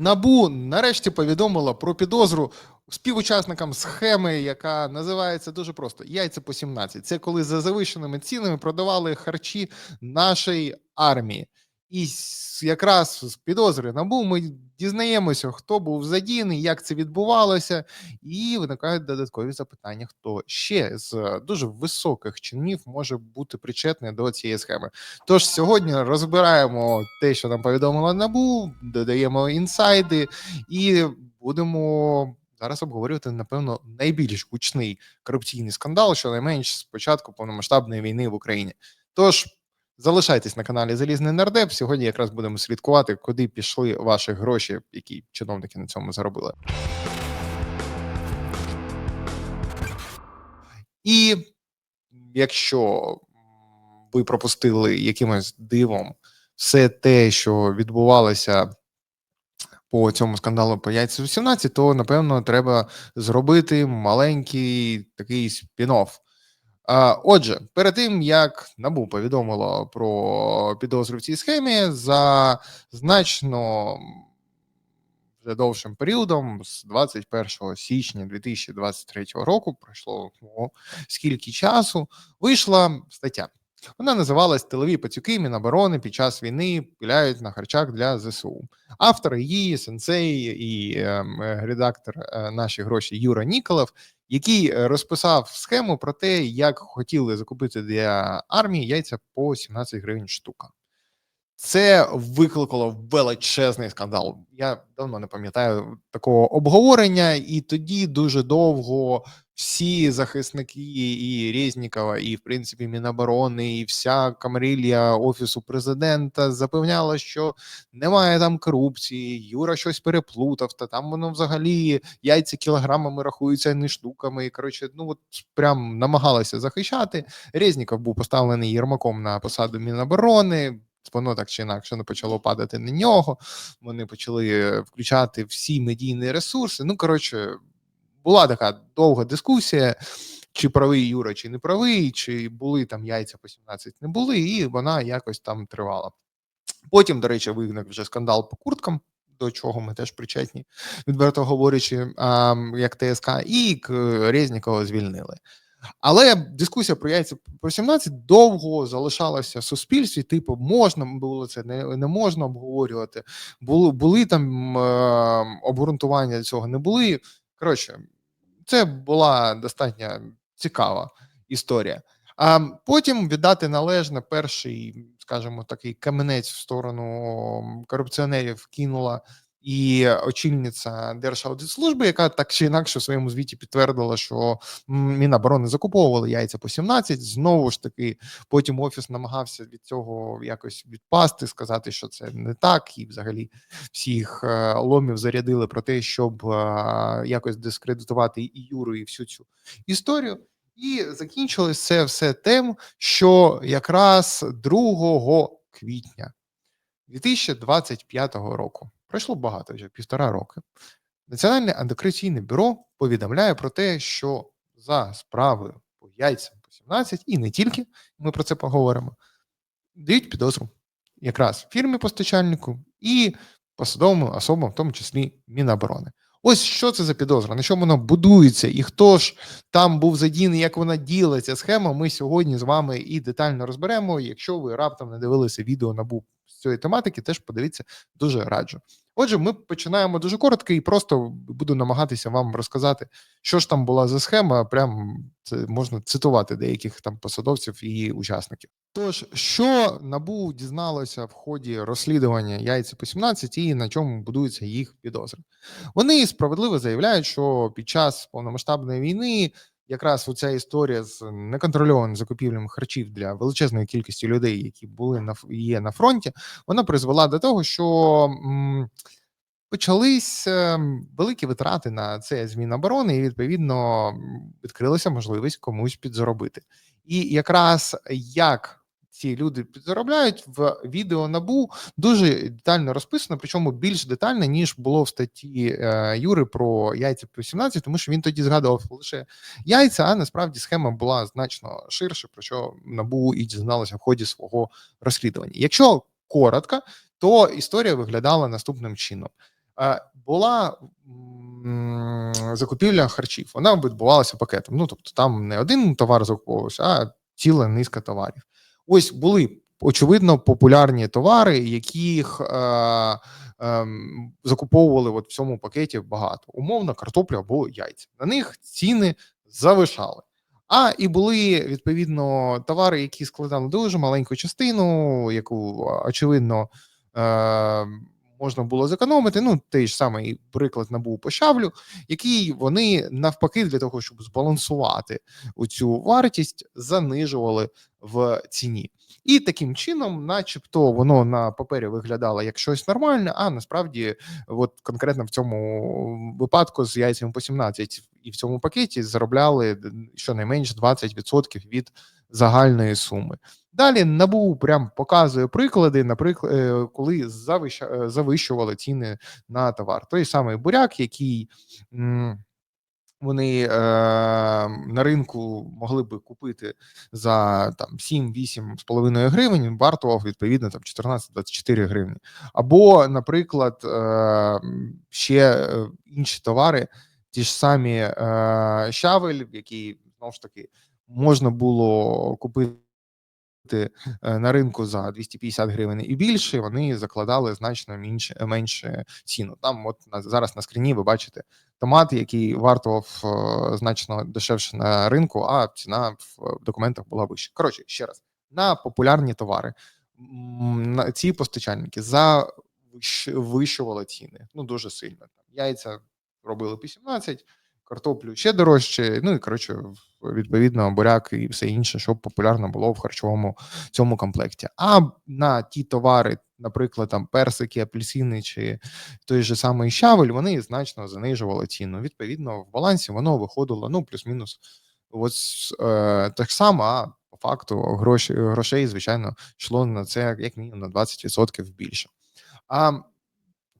Набу нарешті повідомила про підозру співучасникам схеми, яка називається дуже просто яйця по 17. Це коли за завищеними цінами продавали харчі нашій армії. І якраз з підозри набу ми дізнаємося, хто був задіяний, як це відбувалося, і виникають додаткові запитання: хто ще з дуже високих чинів може бути причетний до цієї схеми. Тож сьогодні розбираємо те, що нам повідомила набу, додаємо інсайди, і будемо зараз обговорювати, напевно, найбільш гучний корупційний скандал, щонайменш з початку повномасштабної війни в Україні. Тож залишайтесь на каналі Залізний Нардеп. Сьогодні якраз будемо слідкувати, куди пішли ваші гроші, які чиновники на цьому заробили. І якщо ви пропустили якимось дивом все те, що відбувалося по цьому скандалу по яйцю 18, то напевно треба зробити маленький такий спін-офф. Отже, перед тим як НАБУ повідомило про підозру в цій схемі за значно вже довшим періодом, з 21 січня 2023 року, пройшло о, скільки часу, вийшла стаття. Вона називалась Тилові пацюки Міноборони під час війни пиляють на харчах для ЗСУ. Автор її, сенсей і е, редактор е, наші гроші Юра Ніколов, який е, розписав схему про те, як хотіли закупити для армії яйця по 17 гривень штука. Це викликало величезний скандал. Я давно не пам'ятаю такого обговорення, і тоді дуже довго всі захисники і Резнікова, і в принципі Міноборони, і вся камарилья офісу президента запевняла, що немає там корупції. Юра щось переплутав, та там воно взагалі яйця кілограмами рахуються, не штуками. І коротше, ну от прям намагалися захищати. Резніков був поставлений Єрмаком на посаду Міноборони. Воно так чи інакше не почало падати на нього. Вони почали е, включати всі медійні ресурси. Ну коротше, була така довга дискусія, чи правий Юра, чи не правий, чи були там яйця по 17, не були, і вона якось там тривала. Потім, до речі, виник вже скандал по курткам. До чого ми теж причетні, відверто говорячи, а, як ТСК, і Резнікова звільнили. Але дискусія про яйця по 17 довго залишалася в суспільстві. Типу, можна було це не, не можна обговорювати. Були, були там е, обґрунтування цього, не були. Коротше, це була достатньо цікава історія. А потім віддати належне перший, скажімо, такий каменець в сторону корупціонерів кинула і очільниця Держаудитслужби, яка так чи інакше в своєму звіті підтвердила, що Міноборони закуповували яйця по 17. Знову ж таки, потім офіс намагався від цього якось відпасти, сказати, що це не так, і взагалі всіх е, ломів зарядили про те, щоб е, якось дискредитувати і Юру, і всю цю історію. І закінчилось це все тим, що якраз 2 квітня 2025 року пройшло багато вже півтора роки. Національне антикорупційне бюро повідомляє про те, що за справою по яйцям по 17, і не тільки ми про це поговоримо, дають підозру якраз фірмі постачальнику і посадовим особам, в тому числі Міноборони. Ось що це за підозра, на чому вона будується, і хто ж там був задіяний, як вона діла ця схема. Ми сьогодні з вами і детально розберемо. Якщо ви раптом не дивилися відео набу з цієї тематики, теж подивіться дуже раджу. Отже, ми починаємо дуже коротко і просто буду намагатися вам розказати, що ж там була за схема. Прям це можна цитувати деяких там посадовців і учасників. Тож, що набу дізналося в ході розслідування яйця по 17 і на чому будуються їх підозри? Вони справедливо заявляють, що під час повномасштабної війни якраз оця історія з неконтрольованим закупівлям харчів для величезної кількості людей, які були на є на фронті, вона призвела до того, що м, почались ем, великі витрати на це з Міноборони, і відповідно відкрилася можливість комусь підзаробити. І якраз як ці люди підзаробляють в відео набу дуже детально розписано, причому більш детально, ніж було в статті е, Юри про яйця по 17, тому що він тоді згадував лише яйця, а насправді схема була значно ширше, про що набу і дізналося в ході свого розслідування. Якщо коротко, то історія виглядала наступним чином. Е, була закупівля харчів. Вона відбувалася пакетом. Ну тобто, там не один товар закуповувався, а ціла низка товарів. Ось були очевидно популярні товари, яких е, е, закуповували от в цьому пакеті багато. Умовно, картоплю або яйця. На них ціни завишали. А і були відповідно товари, які складали дуже маленьку частину, яку очевидно е, можна було зекономити. Ну, той ж самий приклад набув по щавлю, який вони навпаки для того, щоб збалансувати цю вартість, занижували в ціні. І таким чином, начебто, воно на папері виглядало як щось нормальне, а насправді, от конкретно в цьому випадку з яйцями по 17 і в цьому пакеті заробляли щонайменш 20% від загальної суми. Далі набу прям показує приклади, наприклад, коли завищували ціни на товар. Той самий буряк, який. Вони е, на ринку могли би купити за там 7-8,5 гривень, вартував відповідно там 14-24 гривні. Або, наприклад, е, ще е, інші товари, ті ж самі е, щавель, які знову ж таки можна було купити. Е, на ринку за 250 гривень і більше, вони закладали значно менше менше ціну. Там, от зараз на скріні, ви бачите томат, який вартував е, значно дешевше на ринку, а ціна в документах була вища. Коротше, ще раз на популярні товари ці постачальники завищували ціни. Ну дуже сильно. Там яйця робили по 17, картоплю ще дорожче. Ну і коротше, відповідно, буряк і все інше, що популярно було в харчовому цьому комплекті. А на ті товари, наприклад, там персики, апельсини чи той же самий щавель, вони значно занижували ціну. Відповідно, в балансі воно виходило ну плюс-мінус. Ось е, так само, а по факту гроші грошей, звичайно, йшло на це як мінімум на 20% більше. А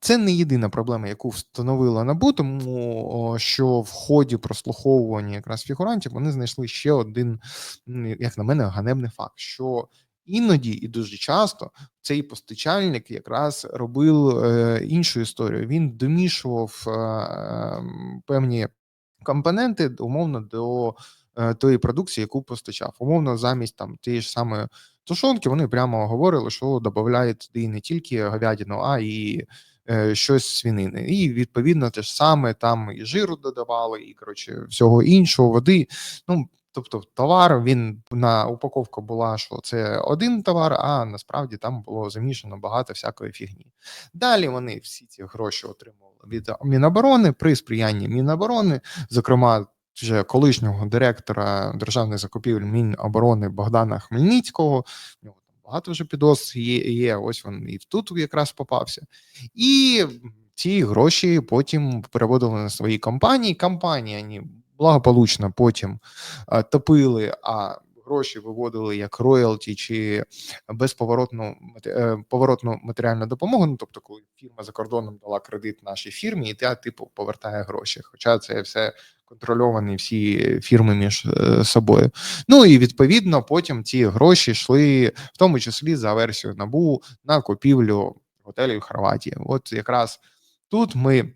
це не єдина проблема, яку встановила НАБУ, тому що в ході прослуховування якраз фігурантів вони знайшли ще один, як на мене, ганебний факт, що іноді і дуже часто цей постачальник якраз робив е, іншу історію. Він домішував е, певні компоненти умовно до е, тої продукції, яку постачав. Умовно, замість там тієї ж самої тушонки, вони прямо говорили, що додають туди не тільки говядину, а і щось з свинини. І відповідно те ж саме там і жиру додавали, і коротше всього іншого, води. Ну тобто, товар він на упаковка була, що це один товар, а насправді там було замішано багато всякої фігні. Далі вони всі ці гроші отримували від Міноборони при сприянні Міноборони, зокрема. Вже колишнього директора державних закупівель Міноборони Богдана Хмельницького, в нього багато вже підос є, є. Ось він і тут якраз попався. І ці гроші потім переводили на свої компанії. Компанії вони благополучно потім а, топили, а гроші виводили як роялті чи безповоротну е, поворотну матеріальну допомогу. Ну тобто, коли фірма за кордоном дала кредит нашій фірмі, і та типу повертає гроші. Хоча це все контрольовані всі фірми між е, собою. Ну і відповідно потім ці гроші йшли, в тому числі за версією набу на купівлю готелів Хорватії. От якраз тут ми.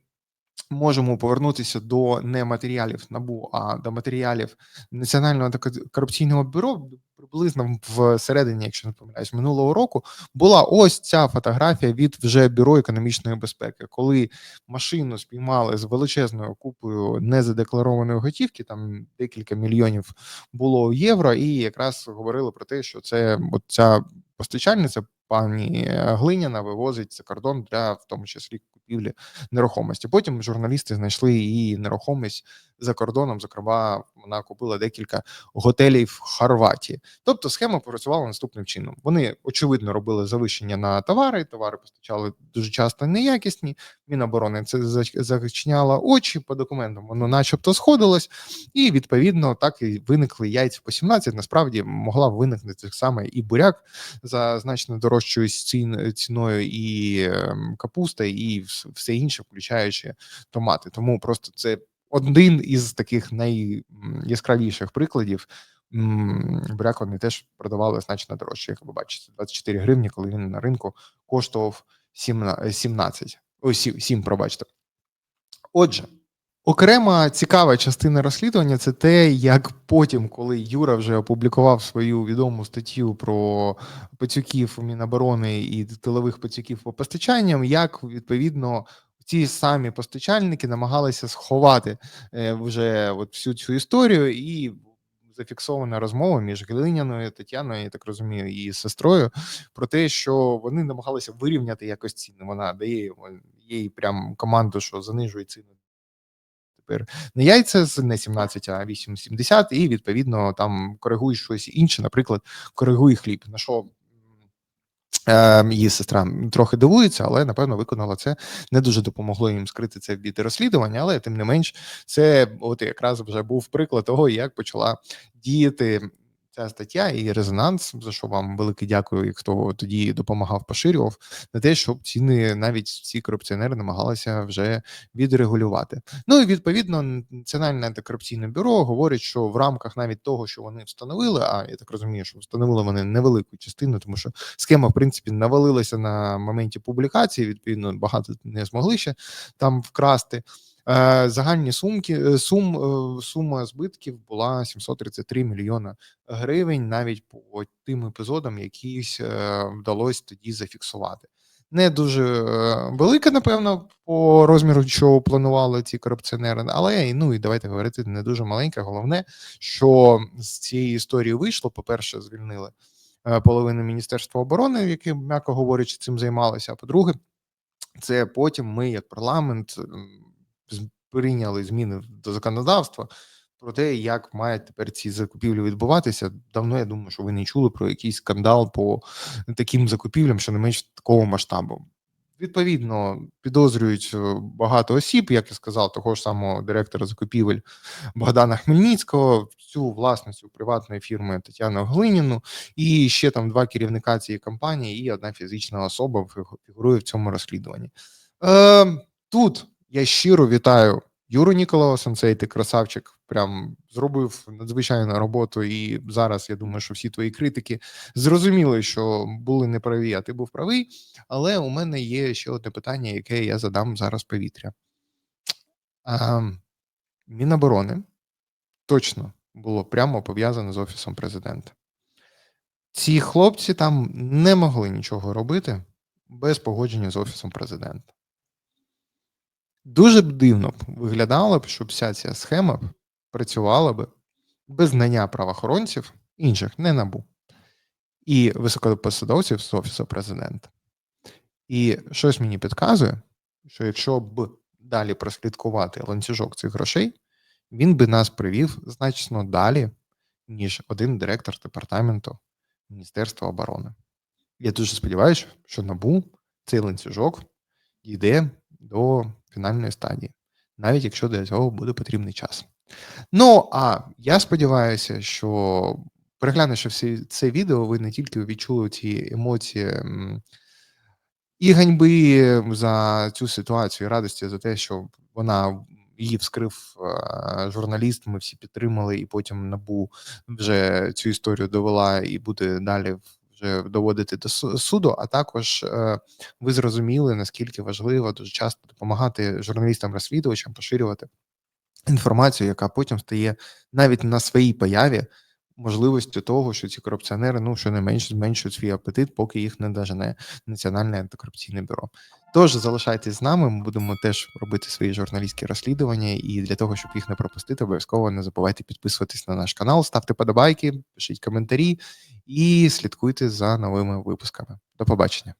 Можемо повернутися до не матеріалів набу, а до матеріалів національного антикорупційного бюро. Приблизно в середині, якщо не помиляюсь, минулого року була ось ця фотографія від вже бюро економічної безпеки, коли машину спіймали з величезною купою незадекларованої готівки, там декілька мільйонів було євро, і якраз говорили про те, що це от ця постачальниця пані Глиняна вивозить за кордон для в тому числі купівлі нерухомості. Потім журналісти знайшли її нерухомість за кордоном. Зокрема, вона купила декілька готелів в Хорватії. Тобто схема працювала наступним чином. Вони очевидно робили завищення на товари. Товари постачали дуже часто неякісні. Міноборони це зачиняла очі по документам. Воно, начебто, сходилось, і відповідно так і виникли яйця по 17. Насправді могла виникнути так само і буряк за значно дорожчою ціною, і ем, капуста, і все інше, включаючи томати. Тому просто це один із таких найяскравіших прикладів. Буряк вони теж продавали значно дорожче, як ви бачите, 24 гривні, коли він на ринку коштував 17. Ось сім, сім, пробачте. Отже, окрема цікава частина розслідування це те, як потім, коли Юра вже опублікував свою відому статтю про пацюків Міноборони і тилових пацюків по постачанням, як відповідно ті самі постачальники намагалися сховати е, вже от всю цю історію і. Зафіксована розмова між Глиняною, Тетяною, я так розумію, і сестрою про те, що вони намагалися вирівняти якось ціни. Вона дає їй прям команду, що занижує ціни тепер не яйця з не 17, а 8,70, і відповідно там коригуй щось інше, наприклад, коригуй хліб. На що е, її сестра трохи дивується, але напевно виконала це. Не дуже допомогло їм скрити це від розслідування, але тим не менш, це от якраз вже був приклад того, як почала діяти. Ця стаття і резонанс, за що вам велике дякую, хто тоді допомагав, поширював на те, щоб ціни навіть ці корупціонери намагалися вже відрегулювати. Ну і відповідно Національне антикорупційне бюро говорить, що в рамках навіть того, що вони встановили, а я так розумію, що встановили вони невелику частину, тому що схема, в принципі, навалилася на моменті публікації. Відповідно, багато не змогли ще там вкрасти. Е, Загальні сумки е, сум е, сума збитків була 733 мільйона гривень, навіть по тим епізодам, якісь е, вдалося тоді зафіксувати. Не дуже велика, напевно, по розміру, що планували ці корупціонери, але ну і давайте говорити, не дуже маленька. Головне, що з цієї історії вийшло. По-перше, звільнили е, половину Міністерства оборони, яке, м'яко говорячи, цим займалося. А по-друге, це потім ми, як парламент, прийняли зміни до законодавства про те, як мають тепер ці закупівлі відбуватися. Давно я думаю, що ви не чули про якийсь скандал по таким закупівлям, що не менш такого масштабу. Відповідно, підозрюють е, багато осіб, як я сказав, того ж самого директора закупівель Богдана Хмельницького, цю власницю приватної фірми Тетяну Глиніну, і ще там два керівника цієї компанії, і одна фізична особа фігурує в цьому розслідуванні. Е, тут я щиро вітаю Юру Ніколауса, цей ти красавчик, прям зробив надзвичайну роботу. І зараз я думаю, що всі твої критики зрозуміли, що були неправі, а ти був правий. Але у мене є ще одне питання, яке я задам зараз повітря. А, Міноборони точно було прямо пов'язане з офісом президента. Ці хлопці там не могли нічого робити без погодження з офісом президента. Дуже б дивно виглядало б, щоб вся ця схема працювала б без знання правоохоронців інших, не набу, і високопосадовців з офісу президента. І щось мені підказує, що якщо б далі прослідкувати ланцюжок цих грошей, він би нас привів значно далі, ніж один директор департаменту Міністерства оборони. Я дуже сподіваюся, що НАБУ цей ланцюжок дійде до фінальної стадії, навіть якщо для цього буде потрібний час. Ну а я сподіваюся, що переглянувши всі це відео, ви не тільки відчули ці емоції і ганьби за цю ситуацію, і радості за те, що вона її вскрив е, журналіст. Ми всі підтримали, і потім набу вже цю історію довела і буде далі доводити до суду. А також е, ви зрозуміли, наскільки важливо дуже часто допомагати журналістам-розслідувачам поширювати інформацію, яка потім стає навіть на своїй появі можливістю того, що ці корупціонери ну щонайменше зменшують свій апетит, поки їх не дожене Національне антикорупційне бюро. Тож залишайтесь з нами. Ми будемо теж робити свої журналістські розслідування, і для того, щоб їх не пропустити, обов'язково не забувайте підписуватись на наш канал, ставте подобайки, пишіть коментарі і слідкуйте за новими випусками. До побачення.